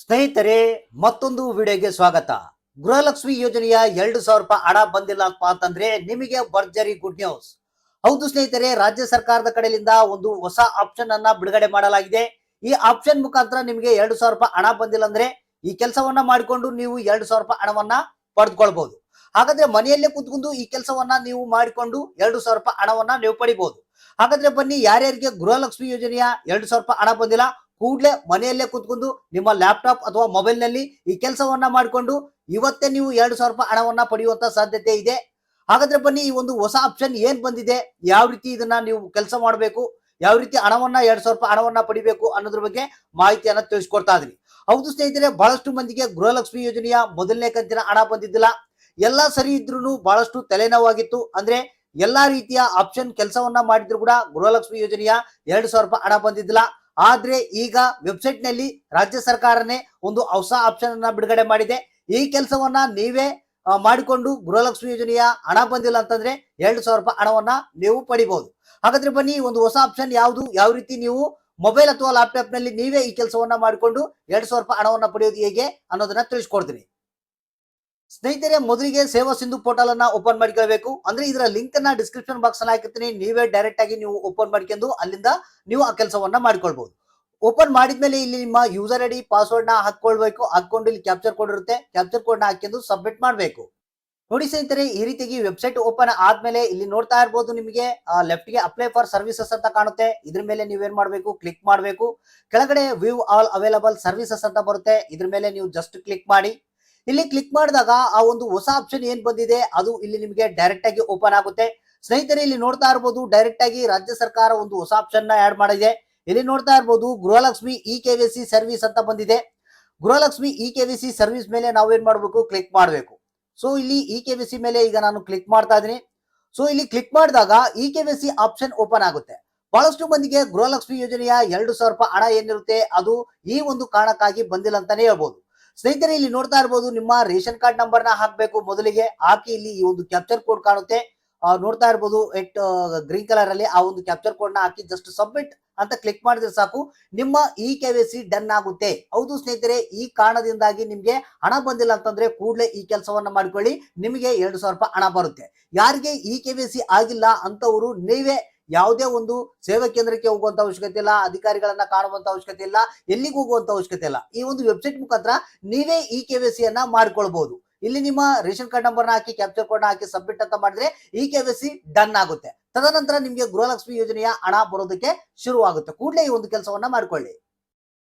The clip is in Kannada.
ಸ್ನೇಹಿತರೆ, ಮತ್ತೊಂದು ವಿಡಿಯೋಗೆ ಸ್ವಾಗತ. ಗೃಹಲಕ್ಷ್ಮಿ ಯೋಜನೆಯ ಎರಡು ಸಾವಿರ ರೂಪಾಯಿ ಹಣ ಬಂದಿಲ್ಲಪ್ಪ ಅಂತಂದ್ರೆ ನಿಮಗೆ ಭರ್ಜರಿ ಗುಡ್ ನ್ಯೂಸ್ ಹೌದು ಸ್ನೇಹಿತರೆ, ರಾಜ್ಯ ಸರ್ಕಾರದ ಕಡೆಯಿಂದ ಒಂದು ಹೊಸ ಆಪ್ಷನ್ ಅನ್ನ ಬಿಡುಗಡೆ ಮಾಡಲಾಗಿದೆ. ಈ ಆಪ್ಷನ್ ಮುಖಾಂತರ ನಿಮಗೆ ಎರಡು ಸಾವಿರ ರೂಪಾಯಿ ಹಣ ಬಂದಿಲ್ಲ ಅಂದ್ರೆ ಈ ಕೆಲಸವನ್ನ ಮಾಡಿಕೊಂಡು ನೀವು ಎರಡು ಸಾವಿರ ರೂಪಾಯಿ ಹಣವನ್ನ ಪಡೆದುಕೊಳ್ಬಹುದು. ಹಾಗಾದ್ರೆ ಮನೆಯಲ್ಲೇ ಕುತ್ಕೊಂಡು ಈ ಕೆಲಸವನ್ನ ನೀವು ಮಾಡಿಕೊಂಡು ಎರಡು ಸಾವಿರ ರೂಪಾಯಿ ಹಣವನ್ನ ನೀವು ಪಡಿಬಹುದು. ಹಾಗಾದ್ರೆ ಬನ್ನಿ, ಯಾರ್ಯಾರಿಗೆ ಗೃಹಲಕ್ಷ್ಮಿ ಯೋಜನೆಯ ಎರಡು ಸಾವಿರ ರೂಪಾಯಿ ಹಣ ಬಂದಿಲ್ಲ ಕೂಡಲೇ ಮನೆಯಲ್ಲೇ ಕುತ್ಕೊಂಡು ನಿಮ್ಮ ಲ್ಯಾಪ್ಟಾಪ್ ಅಥವಾ ಮೊಬೈಲ್ನಲ್ಲಿ ಈ ಕೆಲಸವನ್ನ ಮಾಡಿಕೊಂಡು ಇವತ್ತೇ ನೀವು ಎರಡು ಸಾವಿರ ರೂಪಾಯಿ ಹಣವನ್ನ ಪಡೆಯುವಂತ ಸಾಧ್ಯತೆ ಇದೆ. ಹಾಗಾದ್ರೆ ಬನ್ನಿ ಈ ಒಂದು ಹೊಸ ಆಪ್ಷನ್ ಏನ್ ಬಂದಿದೆ? ಯಾವ ರೀತಿ ಇದನ್ನ ನೀವು ಕೆಲಸ ಮಾಡಬೇಕು? ಯಾವ ರೀತಿ ಹಣವನ್ನ ಎರಡ್ ಸಾವಿರ ರೂಪಾಯಿ ಹಣವನ್ನ ಪಡಿಬೇಕು ಅನ್ನೋದ್ರ ಬಗ್ಗೆ ಮಾಹಿತಿಯನ್ನ ತಿಳಿಸ್ಕೊಡ್ತಾ ಇದ್ರಿ. ಹೌದು ಸ್ನೇಹಿತರೆ, ಬಹಳಷ್ಟು ಮಂದಿಗೆ ಗೃಹಲಕ್ಷ್ಮಿ ಯೋಜನೆಯ ಮೊದಲನೇ ಕಂತಿನ ಹಣ ಬಂದಿದ್ದಿಲ್ಲ. ಎಲ್ಲಾ ಸರಿ ಇದ್ರೂ ಬಹಳಷ್ಟು ತಲೆನೋವಾಗಿತ್ತು. ಅಂದ್ರೆ ಎಲ್ಲಾ ರೀತಿಯ ಆಪ್ಷನ್ ಕೆಲಸವನ್ನ ಮಾಡಿದ್ರು ಕೂಡ ಗೃಹಲಕ್ಷ್ಮಿ ಯೋಜನೆಯ ಎರಡು ಸಾವಿರ ರೂಪಾಯಿ ಹಣ ಬಂದಿದ್ದಿಲ್ಲ. ಆದ್ರೆ ಈಗ ವೆಬ್ಸೈಟ್ನಲ್ಲಿ ರಾಜ್ಯ ಸರ್ಕಾರನೇ ಒಂದು ಹೊಸ ಆಪ್ಷನ್ ಅನ್ನ ಬಿಡುಗಡೆ ಮಾಡಿದೆ. ಈ ಕೆಲಸವನ್ನ ನೀವೇ ಮಾಡಿಕೊಂಡು ಗೃಹಲಕ್ಷ್ಮಿ ಯೋಜನೆಯ ಹಣ ಬಂದಿಲ್ಲ ಅಂತಂದ್ರೆ ಎರಡು ಸಾವಿರ ರೂಪಾಯಿ ಹಣವನ್ನ ನೀವು ಪಡಿಬಹುದು ಹಾಗಾದ್ರೆ ಬನ್ನಿ, ಒಂದು ಹೊಸ ಆಪ್ಷನ್ ಯಾವುದು, ಯಾವ ರೀತಿ ನೀವು ಮೊಬೈಲ್ ಅಥವಾ ಲ್ಯಾಪ್ಟಾಪ್ನಲ್ಲಿ ನೀವೇ ಈ ಕೆಲಸವನ್ನ ಮಾಡಿಕೊಂಡು ಎರಡು ಸಾವಿರ ರೂಪಾಯಿ ಹಣವನ್ನ ಪಡೆಯೋದು ಹೇಗೆ ಅನ್ನೋದನ್ನ ತಿಳಿಸ್ಕೊಡ್ತೀನಿ. ಸ್ನೇಹಿತರೆ, ಮೊದಲಿಗೆ ಸೇವಾ ಸಿಂಧು ಪೋರ್ಟಲ್ ಅನ್ನ ಓಪನ್ ಮಾಡ್ಕೊಳ್ಬೇಕು ಅಂದ್ರೆ ಇದರ ಲಿಂಕ್ ಅನ್ನ ಡಿಸ್ಕ್ರಿಪ್ಷನ್ ಬಾಕ್ಸ್ ಅಲ್ಲಿ ಹಾಕಿರ್ತೀನಿ. ನೀವೇ ಡೈರೆಕ್ಟ್ ಆಗಿ ನೀವು ಓಪನ್ ಮಾಡ್ಕೊಂಡು ಅಲ್ಲಿಂದ ನೀವು ಆ ಕೆಲಸವನ್ನ ಮಾಡ್ಕೊಳ್ಬಹುದು ಓಪನ್ ಮಾಡಿದ್ಮೇಲೆ ಇಲ್ಲಿ ನಿಮ್ಮ ಯೂಸರ್ ಐಡಿ ಪಾಸ್ವರ್ಡ್ನ ಹಾಕೊಳ್ಬೇಕು ಹಾಕೊಂಡು ಇಲ್ಲಿ ಕ್ಯಾಪ್ಚರ್ ಕೋಡ್ ಇರುತ್ತೆ. ಕ್ಯಾಪ್ಚರ್ ಕೋಡ್ನ ಹಾಕೊಂಡು ಸಬ್ಮಿಟ್ ಮಾಡಬೇಕು. ನೋಡಿ ಸ್ನೇಹಿತರೆ, ಈ ರೀತಿಯಾಗಿ ವೆಬ್ಸೈಟ್ ಓಪನ್ ಆದ್ಮೇಲೆ ಇಲ್ಲಿ ನೋಡ್ತಾ ಇರ್ಬೋದು ನಿಮಗೆ. ಲೆಫ್ಟ್ಗೆ ಅಪ್ಲೈ ಫಾರ್ ಸರ್ವಿಸಸ್ ಅಂತ ಕಾಣುತ್ತೆ. ಇದ್ರ ಮೇಲೆ ನೀವೇನ್ ಮಾಡಬೇಕು? ಕ್ಲಿಕ್ ಮಾಡಬೇಕು. ಕೆಳಗಡೆ ವ್ಯೂ ಆಲ್ ಅವೈಲಬಲ್ ಸರ್ವಿಸಸ್ ಅಂತ ಬರುತ್ತೆ. ಇದ್ರ ಮೇಲೆ ನೀವು ಜಸ್ಟ್ ಕ್ಲಿಕ್ ಮಾಡಿ. ಇಲ್ಲಿ ಕ್ಲಿಕ್ ಮಾಡಿದಾಗ ಆ ಒಂದು ಹೊಸ ಆಪ್ಷನ್ ಏನ್ ಬಂದಿದೆ? ಅದು ಇಲ್ಲಿ ನಿಮಗೆ ಡೈರೆಕ್ಟ್ ಆಗಿ ಓಪನ್ ಆಗುತ್ತೆ. ಸ್ನೇಹಿತರೆ, ಇಲ್ಲಿ ನೋಡ್ತಾ ಇರ್ಬೋದು ಡೈರೆಕ್ಟ್ ಆಗಿ ರಾಜ್ಯ ಸರ್ಕಾರ ಒಂದು ಹೊಸ ಆಪ್ಷನ್ನ ಆಡ್ ಮಾಡಿದೆ. ಇಲ್ಲಿ ನೋಡ್ತಾ ಇರ್ಬೋದು Gruhalakshmi E K V C service ಅಂತ ಬಂದಿದೆ. Gruhalakshmi E K V C service ಮೇಲೆ ನಾವೇನ್ ಮಾಡಬೇಕು? ಕ್ಲಿಕ್ ಮಾಡಬೇಕು. ಸೊ ಇಲ್ಲಿ ಇ ಕೆ ವಿ ಸಿ ಮೇಲೆ ಈಗ ನಾನು ಕ್ಲಿಕ್ ಮಾಡ್ತಾ ಇದೀನಿ ಸೊ ಇಲ್ಲಿ ಕ್ಲಿಕ್ ಮಾಡಿದಾಗ E K V C option open ಆಗುತ್ತೆ. ಬಹಳಷ್ಟು ಮಂದಿಗೆ ಗೃಹಲಕ್ಷ್ಮಿ ಯೋಜನೆಯ ಎರಡು ಸಾವಿರ ರೂಪಾಯಿ ಹಣ ಏನಿರುತ್ತೆ? ಅದು ಈ ಒಂದು ಕಾರಣಕ್ಕಾಗಿ ಬಂದಿಲ್ಲ ಅಂತಾನೆ ಹೇಳ್ಬೋದು. ಸ್ನೇಹಿತರೆ, ಇಲ್ಲಿ ನೋಡ್ತಾ ಇರ್ಬೋದು, ನಿಮ್ಮ ರೇಷನ್ ಕಾರ್ಡ್ ನಂಬರ್ನ ಹಾಕ್ಬೇಕು. ಮೊದಲಿಗೆ ಹಾಕಿ ಇಲ್ಲಿ ಈ ಒಂದು ಕ್ಯಾಪ್ಚರ್ ಕೋಡ್ ಕಾಣುತ್ತೆ. ನೋಡ್ತಾ ಇರ್ಬೋದು, ಎಟ್ ಗ್ರೀನ್ ಕಲರ್ ಅಲ್ಲಿ ಆ ಒಂದು ಕ್ಯಾಪ್ಚರ್ ಕೋಡ್ನ ಹಾಕಿ ಜಸ್ಟ್ ಸಬ್ಮಿಟ್ ಅಂತ ಕ್ಲಿಕ್ ಮಾಡಿದ್ರೆ ಸಾಕು. ನಿಮ್ಮ ಇ ಕೆ ಸಿ ಡನ್ ಆಗುತ್ತೆ. ಹೌದು ಸ್ನೇಹಿತರೆ, ಈ ಕಾರಣದಿಂದಾಗಿ ನಿಮ್ಗೆ ಹಣ ಬಂದಿಲ್ಲ ಅಂತಂದ್ರೆ ಕೂಡಲೇ ಈ ಕೆಲಸವನ್ನ ಮಾಡ್ಕೊಳ್ಳಿ. ನಿಮಗೆ ಎರಡು ಸಾವಿರ ರೂಪಾಯಿ ಹಣ ಬರುತ್ತೆ. ಯಾರಿಗೆ ಇ ಕೆ ಸಿ ಆಗಿಲ್ಲ ಅಂತವರು ನೀವೇ ಯಾವುದೇ ಒಂದು ಸೇವಾ ಕೇಂದ್ರಕ್ಕೆ ಹೋಗುವಂತ ಅವಶ್ಯಕತೆ ಇಲ್ಲ, ಅಧಿಕಾರಿಗಳನ್ನ ಕಾಣುವಂತ ಅವಶ್ಯಕತೆ ಇಲ್ಲ, ಎಲ್ಲಿಗೆ ಹೋಗುವಂತ ಅವಶ್ಯಕತೆ ಇಲ್ಲ. ಈ ಒಂದು ವೆಬ್ಸೈಟ್ ಮುಖಾಂತರ ನೀವೇ ಇ ಕೆ ಯನ್ನ ಮಾಡ್ಕೊಳ್ಬಹುದು ಇಲ್ಲಿ ನಿಮ್ಮ ರೇಷನ್ ಕಾರ್ಡ್ ನಂಬರ್ ಹಾಕಿ ಕ್ಯಾಪ್ಚರ್ ಕೋಡ್ ಹಾಕಿ ಸಬ್ಮಿಟ್ ಅಂತ ಮಾಡಿದ್ರೆ ಇ ಕೆ ಡನ್ ಆಗುತ್ತೆ. ತದನಂತರ ನಿಮಗೆ ಗೃಹಲಕ್ಷ್ಮಿ ಯೋಜನೆಯ ಹಣ ಬರೋದಕ್ಕೆ ಶುರು ಆಗುತ್ತೆ ಕೂಡಲೇ ಈ ಒಂದು ಕೆಲಸವನ್ನ ಮಾಡ್ಕೊಳ್ಳಿ.